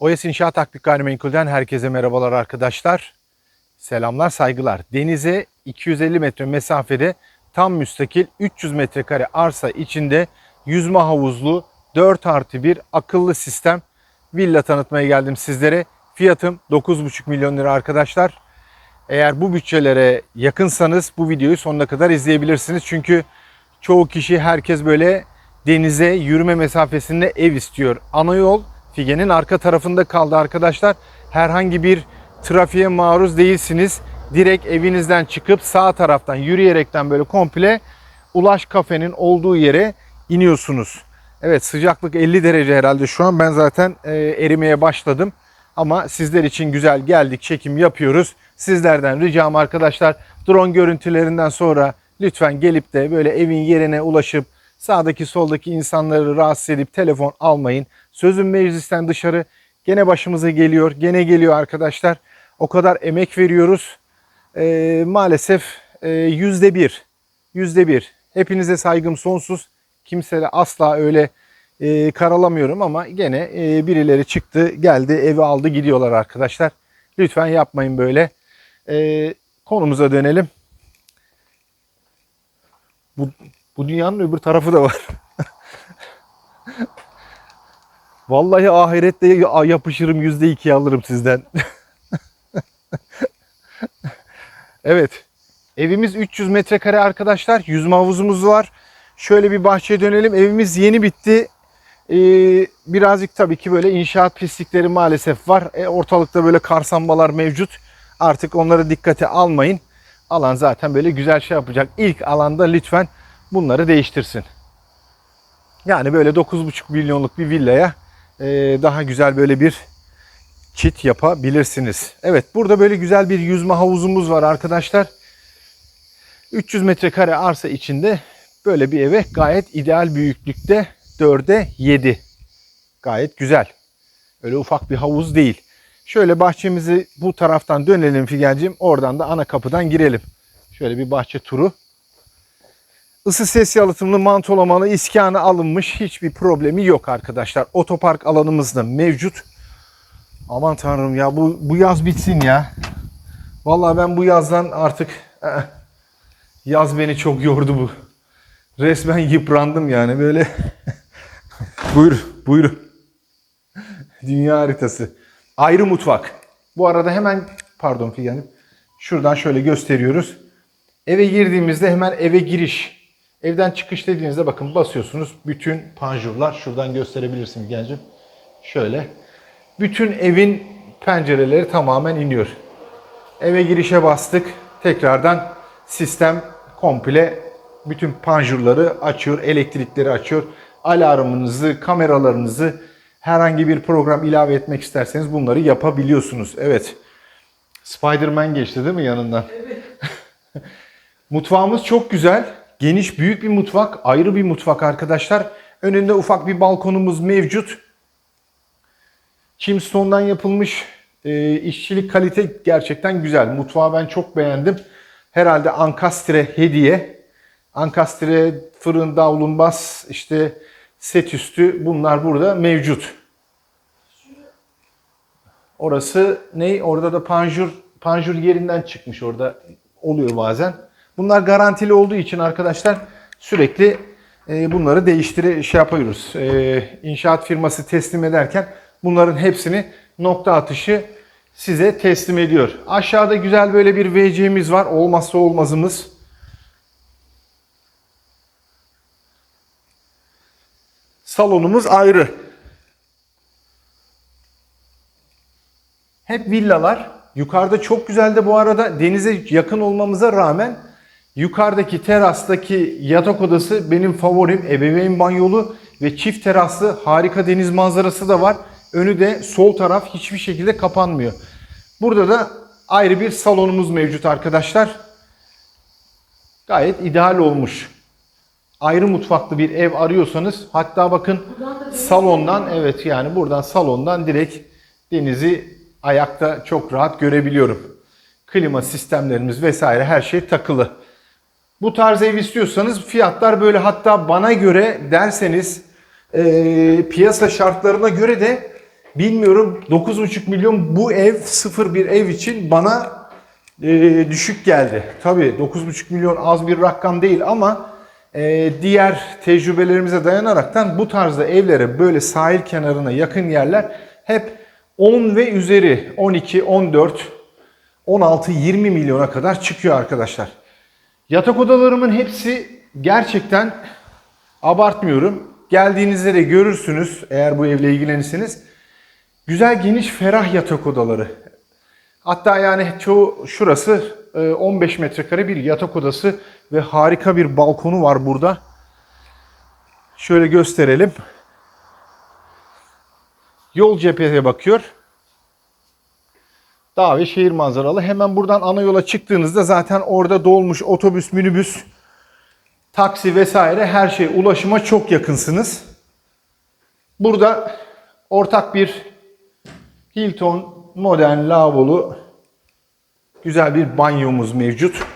Oyas İnşaat Akbük Gayrimenkul'den herkese merhabalar arkadaşlar. Selamlar, saygılar. Denize 250 metre mesafede tam müstakil 300 metrekare arsa içinde yüzme havuzlu 4 artı 1 akıllı sistem villa tanıtmaya geldim sizlere. Fiyatım 9,5 milyon lira arkadaşlar. Eğer bu bütçelere yakınsanız bu videoyu sonuna kadar izleyebilirsiniz. Çünkü çoğu kişi herkes böyle denize yürüme mesafesinde ev istiyor. Ana yol Figen'in arka tarafında kaldı arkadaşlar. Herhangi bir trafiğe maruz değilsiniz. Direkt evinizden çıkıp sağ taraftan yürüyerekten böyle komple Ulaş Kafe'nin olduğu yere iniyorsunuz. Evet sıcaklık 50 derece herhalde şu an. Ben zaten e, erimeye başladım. Ama sizler için güzel geldik, çekim yapıyoruz. Sizlerden ricam arkadaşlar drone görüntülerinden sonra lütfen gelip de böyle evin yerine ulaşıp sağdaki soldaki insanları rahatsız edip telefon almayın. Sözüm meclisten dışarı gene başımıza geliyor, gene geliyor arkadaşlar. O kadar emek veriyoruz. Ee, maalesef e, yüzde bir, yüzde bir. Hepinize saygım sonsuz. Kimseyle asla öyle e, karalamıyorum ama gene e, birileri çıktı, geldi, evi aldı gidiyorlar arkadaşlar. Lütfen yapmayın böyle. E, konumuza dönelim. Bu, bu dünyanın öbür tarafı da var. Vallahi ahirette ya- yapışırım yüzde iki alırım sizden. evet. Evimiz 300 metrekare arkadaşlar. Yüzme havuzumuz var. Şöyle bir bahçeye dönelim. Evimiz yeni bitti. Ee, birazcık tabii ki böyle inşaat pislikleri maalesef var. E, ortalıkta böyle karsambalar mevcut. Artık onları dikkate almayın. Alan zaten böyle güzel şey yapacak. İlk alanda lütfen bunları değiştirsin. Yani böyle 9,5 milyonluk bir villaya e, daha güzel böyle bir çit yapabilirsiniz. Evet burada böyle güzel bir yüzme havuzumuz var arkadaşlar. 300 metrekare arsa içinde böyle bir eve gayet ideal büyüklükte 4'e 7. Gayet güzel. Öyle ufak bir havuz değil. Şöyle bahçemizi bu taraftan dönelim Figen'cim. Oradan da ana kapıdan girelim. Şöyle bir bahçe turu. Isı ses yalıtımlı mantolamalı iskanı alınmış. Hiçbir problemi yok arkadaşlar. Otopark alanımız da mevcut. Aman tanrım ya bu, bu yaz bitsin ya. Vallahi ben bu yazdan artık eh, yaz beni çok yordu bu. Resmen yıprandım yani böyle. buyur, buyur. Dünya haritası. Ayrı mutfak. Bu arada hemen pardon Figen'im. Şuradan şöyle gösteriyoruz. Eve girdiğimizde hemen eve giriş. Evden çıkış dediğinizde bakın basıyorsunuz. Bütün panjurlar şuradan gösterebilirsin Figen'cim. Şöyle. Bütün evin pencereleri tamamen iniyor. Eve girişe bastık. Tekrardan sistem komple bütün panjurları açıyor, elektrikleri açıyor. Alarmınızı, kameralarınızı herhangi bir program ilave etmek isterseniz bunları yapabiliyorsunuz. Evet. Spider-Man geçti değil mi yanından? Mutfağımız çok güzel. Geniş, büyük bir mutfak. Ayrı bir mutfak arkadaşlar. Önünde ufak bir balkonumuz mevcut. Chimstone'dan yapılmış e, işçilik kalite gerçekten güzel. Mutfağı ben çok beğendim. Herhalde Ankastre hediye. Ankastre fırın, davlumbaz, işte set üstü bunlar burada mevcut. Orası ne? Orada da panjur panjur yerinden çıkmış orada oluyor bazen. Bunlar garantili olduğu için arkadaşlar sürekli e, bunları değiştire şey yapıyoruz. E, inşaat firması teslim ederken bunların hepsini nokta atışı size teslim ediyor. Aşağıda güzel böyle bir WC'miz var. Olmazsa olmazımız. Salonumuz ayrı. Hep villalar. Yukarıda çok güzel de bu arada denize yakın olmamıza rağmen yukarıdaki terastaki yatak odası benim favorim. Ebeveyn banyolu ve çift teraslı harika deniz manzarası da var. Önü de sol taraf hiçbir şekilde kapanmıyor. Burada da ayrı bir salonumuz mevcut arkadaşlar. Gayet ideal olmuş. Ayrı mutfaklı bir ev arıyorsanız hatta bakın salondan evet yani buradan salondan direkt denizi ayakta çok rahat görebiliyorum. Klima sistemlerimiz vesaire her şey takılı. Bu tarz ev istiyorsanız fiyatlar böyle hatta bana göre derseniz e, piyasa şartlarına göre de bilmiyorum 9,5 milyon bu ev sıfır bir ev için bana e, düşük geldi. Tabii 9,5 milyon az bir rakam değil ama e, diğer tecrübelerimize dayanaraktan bu tarzda evlere böyle sahil kenarına yakın yerler hep 10 ve üzeri 12, 14, 16, 20 milyona kadar çıkıyor arkadaşlar. Yatak odalarımın hepsi gerçekten abartmıyorum. Geldiğinizde de görürsünüz eğer bu evle ilgilenirseniz. Güzel geniş ferah yatak odaları. Hatta yani çoğu şurası e, 15 metrekare bir yatak odası ve harika bir balkonu var burada. Şöyle gösterelim. Yol cepheye bakıyor. Dağ ve şehir manzaralı. Hemen buradan ana yola çıktığınızda zaten orada dolmuş otobüs, minibüs, taksi vesaire her şey ulaşıma çok yakınsınız. Burada ortak bir Hilton modern lavabolu güzel bir banyomuz mevcut.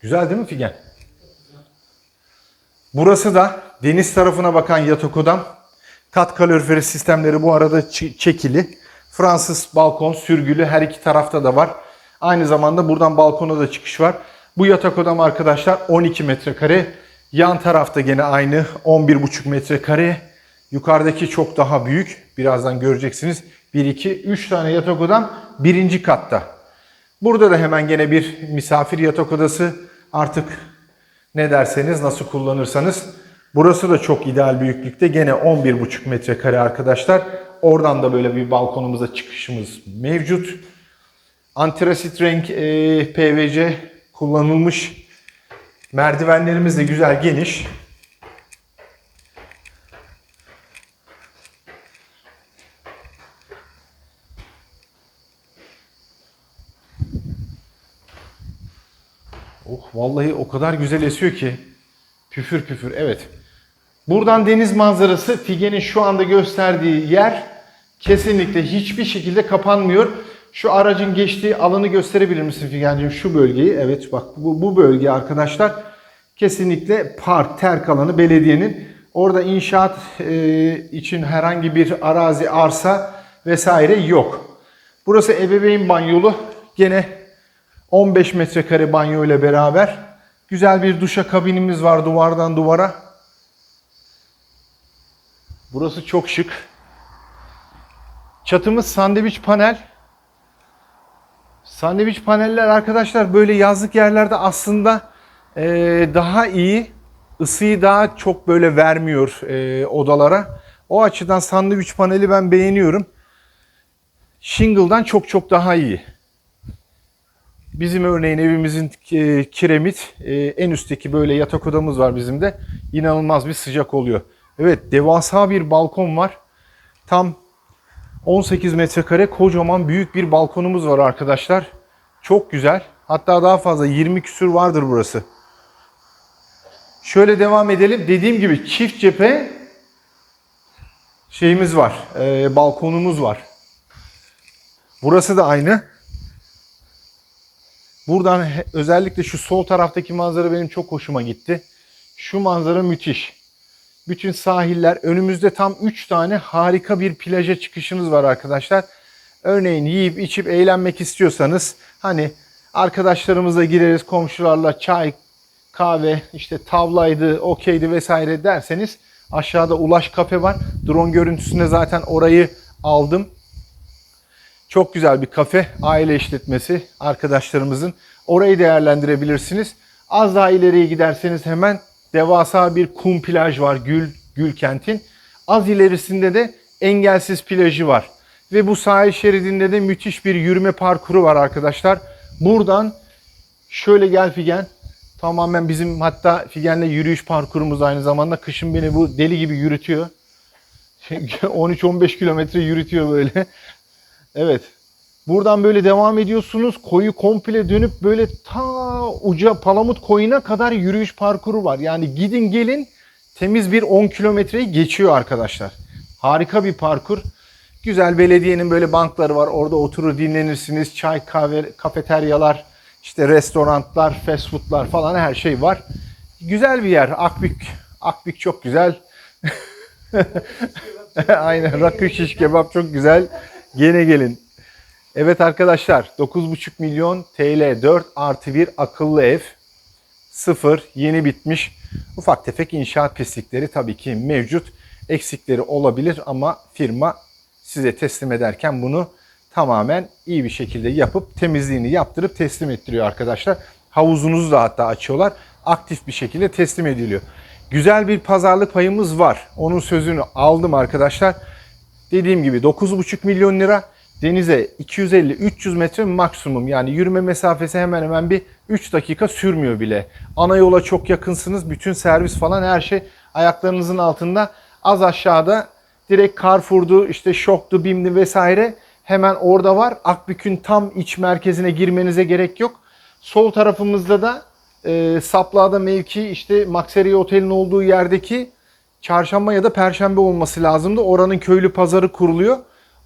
Güzel değil mi Figen? Burası da deniz tarafına bakan yatak odam. Kat kaloriferi sistemleri bu arada çekili. Fransız balkon sürgülü her iki tarafta da var. Aynı zamanda buradan balkona da çıkış var. Bu yatak odam arkadaşlar 12 metrekare. Yan tarafta gene aynı 11,5 metrekare. Yukarıdaki çok daha büyük. Birazdan göreceksiniz. 1, 2, 3 tane yatak odam birinci katta. Burada da hemen gene bir misafir yatak odası. Artık ne derseniz nasıl kullanırsanız. Burası da çok ideal büyüklükte. Gene 11,5 metrekare arkadaşlar. Oradan da böyle bir balkonumuza çıkışımız mevcut. Antrasit renk e, PVC kullanılmış. Merdivenlerimiz de güzel geniş. Oh vallahi o kadar güzel esiyor ki. Püfür püfür evet. Buradan deniz manzarası Figen'in şu anda gösterdiği yer kesinlikle hiçbir şekilde kapanmıyor. Şu aracın geçtiği alanı gösterebilir misin Figen'cim? Şu bölgeyi. Evet bak bu, bu bölge arkadaşlar kesinlikle park, terk alanı belediyenin. Orada inşaat e, için herhangi bir arazi, arsa vesaire yok. Burası ebeveyn banyolu. Gene 15 metrekare banyo ile beraber güzel bir duşa kabinimiz var duvardan duvara. Burası çok şık. Çatımız sandviç panel. Sandviç paneller arkadaşlar böyle yazlık yerlerde aslında eee, daha iyi ısıyı daha çok böyle vermiyor eee, odalara. O açıdan sandviç paneli ben beğeniyorum. Shingle'dan çok çok daha iyi. Bizim örneğin evimizin e, kiremit e, en üstteki böyle yatak odamız var bizim de. İnanılmaz bir sıcak oluyor. Evet devasa bir balkon var. Tam 18 metrekare kocaman büyük bir balkonumuz var arkadaşlar. Çok güzel. Hatta daha fazla 20 küsür vardır burası. Şöyle devam edelim. Dediğim gibi çift cephe şeyimiz var. e, balkonumuz var. Burası da aynı. Buradan özellikle şu sol taraftaki manzara benim çok hoşuma gitti. Şu manzara müthiş. Bütün sahiller önümüzde tam 3 tane harika bir plaja çıkışınız var arkadaşlar. Örneğin yiyip içip eğlenmek istiyorsanız hani arkadaşlarımızla gireriz komşularla çay, kahve, işte tavlaydı, okeydi vesaire derseniz aşağıda Ulaş Kafe var. Drone görüntüsünde zaten orayı aldım. Çok güzel bir kafe, aile işletmesi arkadaşlarımızın. Orayı değerlendirebilirsiniz. Az daha ileriye giderseniz hemen devasa bir kum plaj var Gül, Gül kentin. Az ilerisinde de engelsiz plajı var. Ve bu sahil şeridinde de müthiş bir yürüme parkuru var arkadaşlar. Buradan şöyle gel Figen. Tamamen bizim hatta Figen'le yürüyüş parkurumuz aynı zamanda. Kışın beni bu deli gibi yürütüyor. 13-15 kilometre yürütüyor böyle. Evet. Buradan böyle devam ediyorsunuz. Koyu komple dönüp böyle ta uca Palamut koyuna kadar yürüyüş parkuru var. Yani gidin gelin temiz bir 10 kilometreyi geçiyor arkadaşlar. Harika bir parkur. Güzel belediyenin böyle bankları var. Orada oturur dinlenirsiniz. Çay, kahve, kafeteryalar, işte restoranlar, fast foodlar falan her şey var. Güzel bir yer. Akbük. Akbük çok güzel. Aynen rakı şiş kebap çok güzel. Gene gelin. Evet arkadaşlar 9,5 milyon TL 4 artı 1 akıllı ev. Sıfır yeni bitmiş. Ufak tefek inşaat pislikleri tabii ki mevcut. Eksikleri olabilir ama firma size teslim ederken bunu tamamen iyi bir şekilde yapıp temizliğini yaptırıp teslim ettiriyor arkadaşlar. Havuzunuzu da hatta açıyorlar. Aktif bir şekilde teslim ediliyor. Güzel bir pazarlık payımız var. Onun sözünü aldım arkadaşlar. Dediğim gibi 9,5 milyon lira denize 250-300 metre maksimum yani yürüme mesafesi hemen hemen bir 3 dakika sürmüyor bile. Ana yola çok yakınsınız. Bütün servis falan her şey ayaklarınızın altında. Az aşağıda direkt Carrefour'du, işte Şok'tu, Bim'di vesaire hemen orada var. Akbük'ün tam iç merkezine girmenize gerek yok. Sol tarafımızda da e, Saplağ'da mevki işte Maxeria Otel'in olduğu yerdeki çarşamba ya da perşembe olması lazımdı. Oranın köylü pazarı kuruluyor.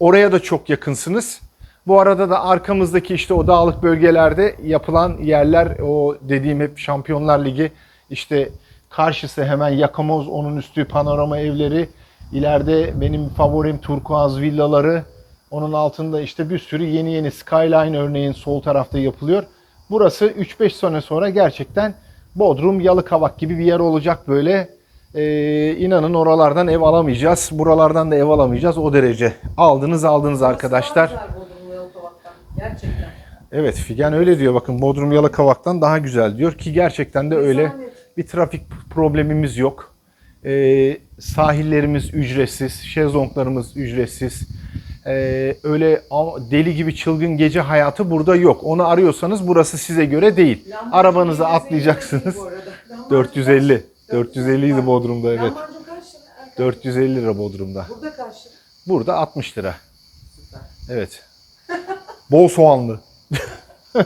Oraya da çok yakınsınız. Bu arada da arkamızdaki işte o dağlık bölgelerde yapılan yerler o dediğim hep Şampiyonlar Ligi işte karşısı hemen Yakamoz onun üstü panorama evleri ileride benim favorim turkuaz villaları onun altında işte bir sürü yeni yeni skyline örneğin sol tarafta yapılıyor. Burası 3-5 sene sonra gerçekten Bodrum, Yalıkavak gibi bir yer olacak böyle. Ee, inanın oralardan ev alamayacağız. Buralardan da ev alamayacağız o derece. Aldınız aldınız arkadaşlar. Gerçekten. Evet Figen öyle diyor bakın Bodrum Yalıkavak'tan daha güzel diyor ki gerçekten de öyle. Bir trafik problemimiz yok. Ee, sahillerimiz ücretsiz, şezlonglarımız ücretsiz. Ee, öyle deli gibi çılgın gece hayatı burada yok. Onu arıyorsanız burası size göre değil. Yemeseydi atlayacaksınız. bu arada. Lahmacun 450. kaç? 450 idi Bodrum'da evet. Lahmacun kaç lira? Erkan? 450 lira Bodrum'da. Burada kaç lira? Burada 60 lira. Süper. Evet. Bol soğanlı.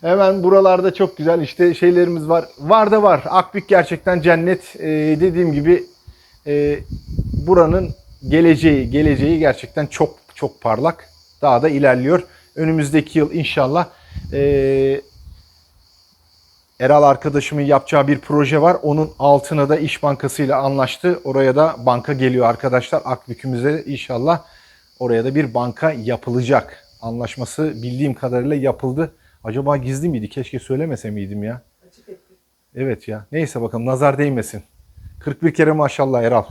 Hemen buralarda çok güzel işte şeylerimiz var. Var da var. Akbük gerçekten cennet. Ee, dediğim gibi e, buranın geleceği, geleceği gerçekten çok çok parlak. Daha da ilerliyor. Önümüzdeki yıl inşallah e, Eral arkadaşımın yapacağı bir proje var. Onun altına da İş Bankası ile anlaştı. Oraya da banka geliyor arkadaşlar. Akbük'ümüze inşallah oraya da bir banka yapılacak. Anlaşması bildiğim kadarıyla yapıldı. Acaba gizli miydi? Keşke söylemese miydim ya? Evet ya. Neyse bakalım nazar değmesin. 41 kere maşallah Eral.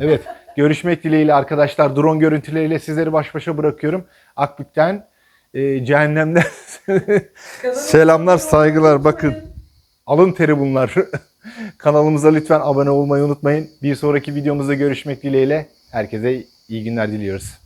Evet. Görüşmek dileğiyle arkadaşlar. Drone görüntüleriyle sizleri baş başa bırakıyorum. Akbük'ten, e, cehennemden selamlar, saygılar. Bakın alın teri bunlar. Kanalımıza lütfen abone olmayı unutmayın. Bir sonraki videomuzda görüşmek dileğiyle. Herkese iyi günler diliyoruz.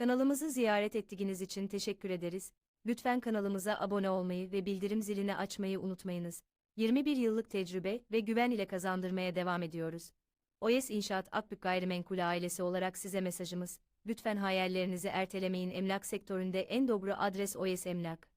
Kanalımızı ziyaret ettiğiniz için teşekkür ederiz. Lütfen kanalımıza abone olmayı ve bildirim zilini açmayı unutmayınız. 21 yıllık tecrübe ve güven ile kazandırmaya devam ediyoruz. OES İnşaat Akbük Gayrimenkul ailesi olarak size mesajımız, lütfen hayallerinizi ertelemeyin emlak sektöründe en doğru adres OES Emlak.